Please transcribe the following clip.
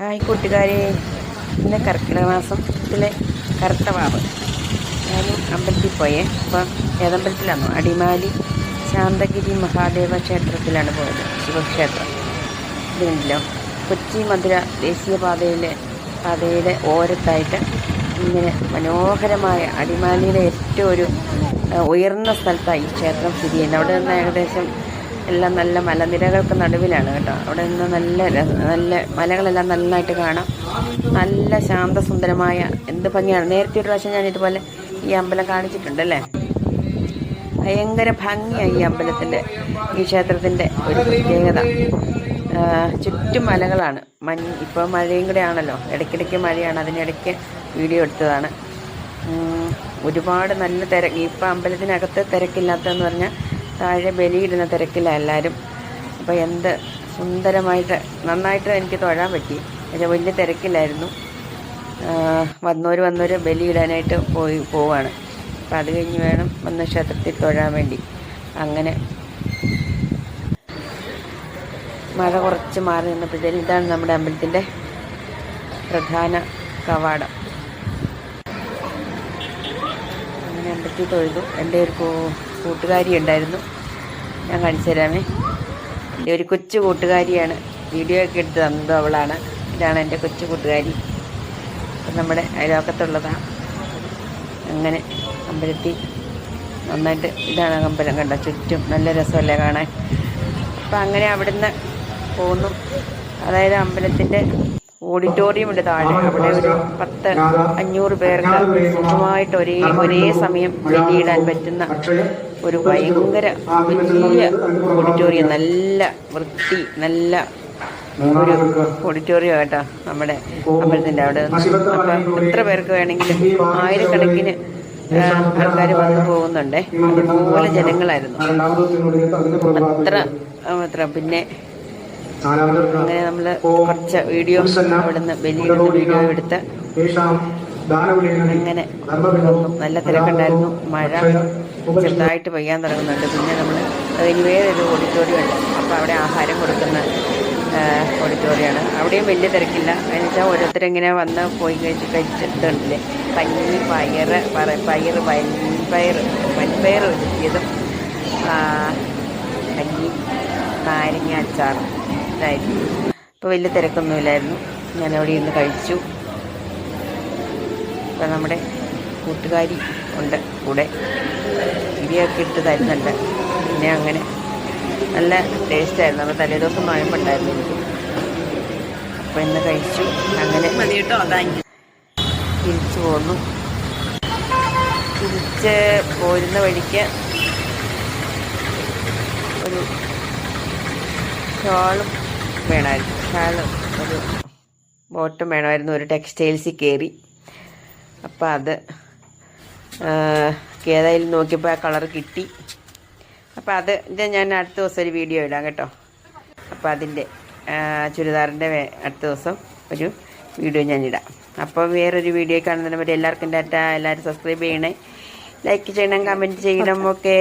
Hi കൂട്ടുകാരെ. ഇന്ന് കർക്കിടക മാസത്തിലെ കറുത്ത വാവ് ഞാനും അമ്പലത്തിൽ പോയേ. അപ്പം ഏതമ്പലത്തിലാണോ അടിമാലി ശാന്തഗിരി മഹാദേവ ക്ഷേത്രത്തിലാണ് പോയത്. ശിവക്ഷേത്രം. ഇതുണ്ടല്ലോ കൊച്ചി മധുര ദേശീയപാതയിലെ പാതയുടെ ഓരത്തായിട്ട് ഇങ്ങനെ മനോഹരമായ അടിമാലിയിലെ ഏറ്റവും ഒരു ഉയർന്ന സ്ഥലത്താണ് ഈ ക്ഷേത്രം സ്ഥിതി ചെയ്യുന്നത്. അവിടെ നിന്ന് ഏകദേശം എല്ലാം നല്ല മലനിരകൾക്ക് നടുവിലാണ് കേട്ടോ. അവിടെ നിന്ന് നല്ല നല്ല മലകളെല്ലാം നന്നായിട്ട് കാണാം. നല്ല ശാന്തസുന്ദരമായ എന്ത് ഭംഗിയാണ്. നേരത്തെ ഒരു പ്രാവശ്യം ഞാൻ ഇതുപോലെ ഈ അമ്പലം കാണിച്ചിട്ടുണ്ട് അല്ലേ ഭയങ്കര ഭംഗിയാണ് ഈ അമ്പലത്തിന്റെ ഈ ക്ഷേത്രത്തിന്റെ ഒരു പ്രത്യേകത. ചുറ്റും മലകളാണ്. മഞ്ഞ് ഇപ്പോൾ മഴയും കൂടെ ആണല്ലോ. ഇടയ്ക്കിടയ്ക്ക് മഴയാണ്. അതിനിടയ്ക്ക് വീഡിയോ എടുത്തതാണ്. ഒരുപാട് നല്ല തിരക്ക് ഇപ്പം അമ്പലത്തിനകത്ത് തിരക്കില്ലാത്തതെന്ന് പറഞ്ഞാൽ താഴെ ബലിയിടുന്ന തിരക്കില്ല എല്ലാവരും അപ്പോൾ എന്ത് സുന്ദരമായിട്ട് നന്നായിട്ട് എനിക്ക് തൊഴാൻ പറ്റി. പക്ഷേ വലിയ തിരക്കില്ലായിരുന്നു. വന്നവർ വന്നവർ ബലിയിടാനായിട്ട് പോയി പോവാണ്. അപ്പം അത് കഴിഞ്ഞ് വേണം വന്ന് ക്ഷേത്രത്തിൽ തൊഴാൻ വേണ്ടി. അങ്ങനെ മഴ കുറച്ച് മാറി നിന്നപ്പോഴത്തേനും ഇതാണ് നമ്മുടെ അമ്പലത്തിന്റെ പ്രധാന കവാടം. അങ്ങനെ അമ്പലത്തിൽ തൊഴുതു. എന്റെ ഒരു കൂട്ടുകാരി ഉണ്ടായിരുന്നു ഞാൻ കാണിച്ചു തരാമേ. എന്റെ ഒരു കൊച്ചു കൂട്ടുകാരിയാണ്. വീഡിയോ ഒക്കെ എടുത്ത് തന്നത് അവളാണ്. ഇതാണ് എന്റെ കൊച്ചു കൂട്ടുകാരി. നമ്മുടെ അയലോക്കത്തുള്ളതാണ് അങ്ങനെ അമ്പലത്തിൽ നന്നായിട്ട് ഇതാണ് അമ്പലം കണ്ട? ചുറ്റും നല്ല രസമല്ലേ കാണാൻ? അപ്പം അങ്ങനെ അവിടുന്ന് പോന്നു. അതായത് അമ്പലത്തിന്റെ ഓഡിറ്റോറിയം ഉണ്ട് താഴെ അവിടെ ഒരു പത്ത് അഞ്ഞൂറ് പേർക്ക് സുഖമായിട്ട് ഒരേ ഒരേ സമയം ബലിയിടാൻ പറ്റുന്ന ഒരു ഭയങ്കര വലിയ ഓഡിറ്റോറിയം. നല്ല വൃത്തി നല്ല ഒരു ഓഡിറ്റോറിയം കേട്ടോ നമ്മുടെ അമ്പലത്തിന്റെ അവിടെ. അപ്പം എത്ര പേർക്ക് വേണമെങ്കിലും ആയിരക്കണക്കിന് ആൾക്കാർ വന്നു പോകുന്നുണ്ടേ. അതുപോലെ ജനങ്ങളായിരുന്നു. അത്ര അത്ര. പിന്നെ അങ്ങനെ നമ്മൾ കുറച്ച് വീഡിയോ അവിടുന്ന് ബലിയുടെ വീഡിയോ എടുത്ത് അങ്ങനെ നല്ല തിരക്കുണ്ടായിരുന്നു. മഴ ചെറുതായിട്ട് പെയ്യാൻ തുടങ്ങുന്നുണ്ട്. പിന്നെ നമ്മൾ അതിന് വേറൊരു ഓഡിറ്റോറിയം ഉണ്ട് അപ്പോൾ അവിടെ ആഹാരം കൊടുക്കുന്ന ഓഡിറ്റോറിയമാണ്. അവിടെയും വലിയ തിരക്കില്ല. എന്നുവെച്ചാൽ ഓരോരുത്തരിങ്ങനെ വന്ന് പോയി കഴിച്ച് കഴിച്ചിട്ടുണ്ടല്ലേ? പഞ്ഞി പയർ പറ പയർ വൻപയർ വൻപയർ ഒരുക്കിയതും കഞ്ഞി നാരങ്ങ അച്ചാറും. ഇതായിരുന്നു. ഇപ്പോൾ വലിയ തിരക്കൊന്നുമില്ലായിരുന്നു ഞാൻ അവിടെ ഇരുന്ന് കഴിച്ചു. ഇപ്പം നമ്മുടെ കൂട്ടുകാരി ഉണ്ട് കൂടെ. ഇരിയൊക്കെ ഇട്ട് തരുന്നുണ്ട്. പിന്നെ അങ്ങനെ നല്ല ടേസ്റ്റായിരുന്നു അപ്പോൾ തലേദിവസം നോയമ്പുണ്ടായിരുന്നു എനിക്ക്. അപ്പോൾ ഇന്ന് കഴിച്ചു. അങ്ങനെ തിരിച്ചു പോന്നു. തിരിച്ച് പോരുന്ന വഴിക്ക് ഒരു ഷാളും വേണമായിരുന്നു. ഒരു ബോട്ടം വേണമായിരുന്നു ഒരു ടെക്സ്റ്റൈൽസിൽ കയറി. അപ്പോൾ അത് ഏതായാലും നോക്കിയപ്പോൾ ആ കളർ കിട്ടി. അപ്പോൾ അത് ഞാൻ അടുത്ത ദിവസം ഒരു വീഡിയോ ഇടാം കേട്ടോ. അപ്പോൾ അതിന്റെ ചുരിദാറിന്റെ അടുത്ത ദിവസം ഒരു വീഡിയോ ഞാൻ ഇടാം. അപ്പോൾ വേറൊരു വീഡിയോ കാണുന്നതിന് പറ്റി എല്ലാവർക്കും ഡാറ്റ എല്ലാവരും സബ്സ്ക്രൈബ് ചെയ്യണേ. ലൈക്ക് ചെയ്യണം കമന്റ് ചെയ്യണം ഓക്കെ.